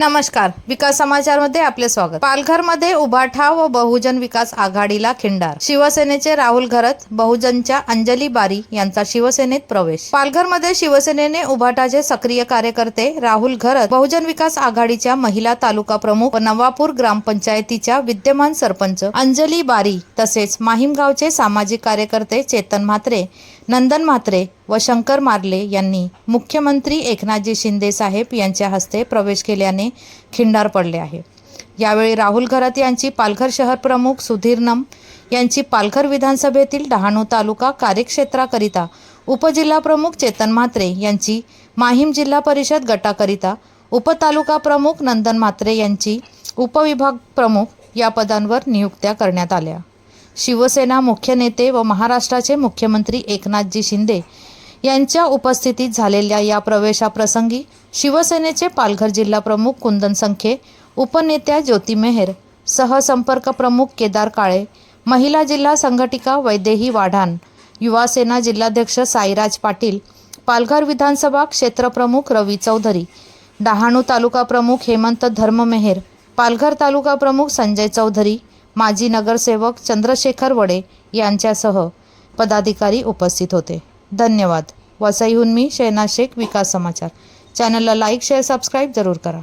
नमस्कार. विकास समाचारमध्ये आपले स्वागत. पालघरमध्ये उभाठा व बहुजन विकास आघाडीला खिंडार. शिवसेनेचे राहुल घरत बहुजनच्या अंजली बारी यांचा शिवसेनेत प्रवेश. पालघरमध्ये शिवसेनेने उभाटाचे सक्रिय कार्यकर्ते राहुल घरत बहुजन विकास आघाडीच्या महिला तालुका प्रमुख व नवापूर ग्रामपंचायतीच्या विद्यमान सरपंच अंजली बारी तसेच माहीमगावचे सामाजिक कार्यकर्ते चेतन म्हात्रे नंदन म्हात्रे व शंकर मार्ले यांनी मुख्यमंत्री एकनाथजी शिंदे साहेब यांच्या हस्ते प्रवेश केल्याने खिंडार पडले आहे. यावेळी राहुल घरात यांची पालघर शहर प्रमुख सुधीर नम यांची पालघर विधानसभेतील डहाणू तालुका कार्यक्षेत्राकरिता उपजिल्हा प्रमुख चेतन म्हात्रे यांची माहीम जिल्हा परिषद गटाकरिता उपतालुका प्रमुख नंदन म्हात्रे यांची उपविभाग प्रमुख या पदांवर नियुक्त्या करण्यात आल्या. शिवसेना मुख्य नेते व महाराष्ट्राचे मुख्यमंत्री एकनाथजी शिंदे यांच्या उपस्थितीत झालेल्या या प्रवेशाप्रसंगी शिवसेनेचे पालघर जिल्हा प्रमुख कुंदन संखे उपनेत्या ज्योती मेहर सहसंपर्क प्रमुख केदार काळे महिला जिल्हा संघटिका वैदेही वाढाण युवासेना जिल्हाध्यक्ष साईराज पाटील पालघर विधानसभा क्षेत्रप्रमुख रवी चौधरी डहाणू तालुका प्रमुख हेमंत धर्ममेहेर पालघर तालुका प्रमुख संजय चौधरी माजी नगरसेवक चंद्रशेखर वडे यांच्यासह पदाधिकारी उपस्थित होते. धन्यवाद. वसईहून मी शहनाज शेख विकास समाचार. चॅनलला लाईक शेअर सबस्क्राईब जरूर करा.